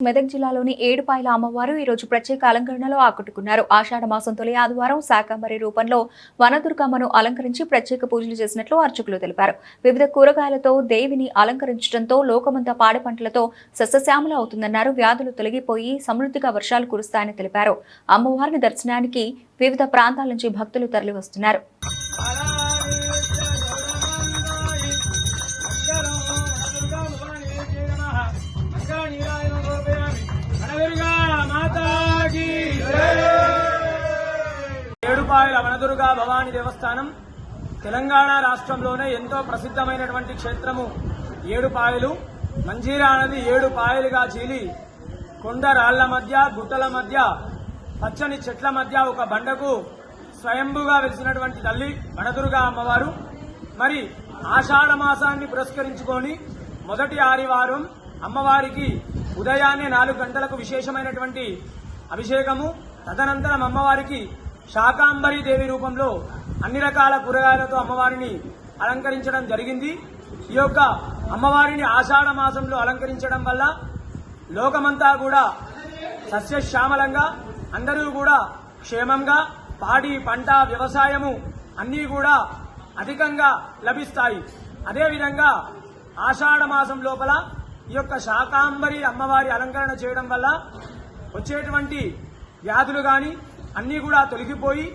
మెదక్ జిల్లాలోని ఏడుపాయల అమ్మవారు ఈ రోజు ప్రత్యేక అలంకరణలో ఆకట్టుకున్నారు. ఆషాఢ మాసం తొలి ఆదివారం శాకంబరి రూపంలో వనదుర్గమ్మను అలంకరించి ప్రత్యేక పూజలు చేసినట్లు అర్చకులు తెలిపారు. వివిధ కూరగాయలతో దేవిని అలంకరించడంతో లోకమంతా పాడి పంటలతో సస్యశ్యామల అవుతుందన్నారు. వ్యాధులు తొలగిపోయి సమృద్ధిగా వర్షాలు కురుస్తాయని తెలిపారు. అమ్మవారిని దర్శనానికి వివిధ ప్రాంతాల నుంచి భక్తులు తరలివస్తున్నారు. రూపాయల వనదుర్గా భవాని దేవస్థానం తెలంగాణ రాష్ట్రంలోనే ఎంతో ప్రసిద్ధమైనటువంటి క్షేత్రము. ఏడుపాయలు మంజీరా నది ఏడు పాయలుగా చీలి కొండ రాళ్ళ మధ్య గుట్టల మధ్య పచ్చని చెట్ల మధ్య ఒక బండకు స్వయంభుగా వెలిసినటువంటి తల్లి వనదుర్గా అమ్మవారు. మరి ఆషాఢ మాసాన్ని పురస్కరించుకొని మొదటి ఆదివారం అమ్మవారికి ఉదయాన్నే నాలుగు గంటలకు విశేషమైనటువంటి అభిషేకము తదనంతరం అమ్మవారికి శాకాంబరి దేవి రూపంలో అన్ని రకాల కూరగాయలతో అమ్మవారిని అలంకరించడం జరిగింది. ఈ యొక్క అమ్మవారిని ఆషాఢ మాసంలో అలంకరించడం వల్ల లోకమంతా కూడా సస్యశ్యామలంగా అందరూ కూడా క్షేమంగా పాడి పంట వ్యవసాయము అన్నీ కూడా అధికంగా లభిస్తాయి. అదేవిధంగా ఆషాఢ మాసం లోపల ఈ యొక్క శాకాంబరి అమ్మవారి అలంకరణ చేయడం వల్ల వచ్చేటువంటి వ్యాధులు కానీ అన్నీ కూడా తొలగిపోయి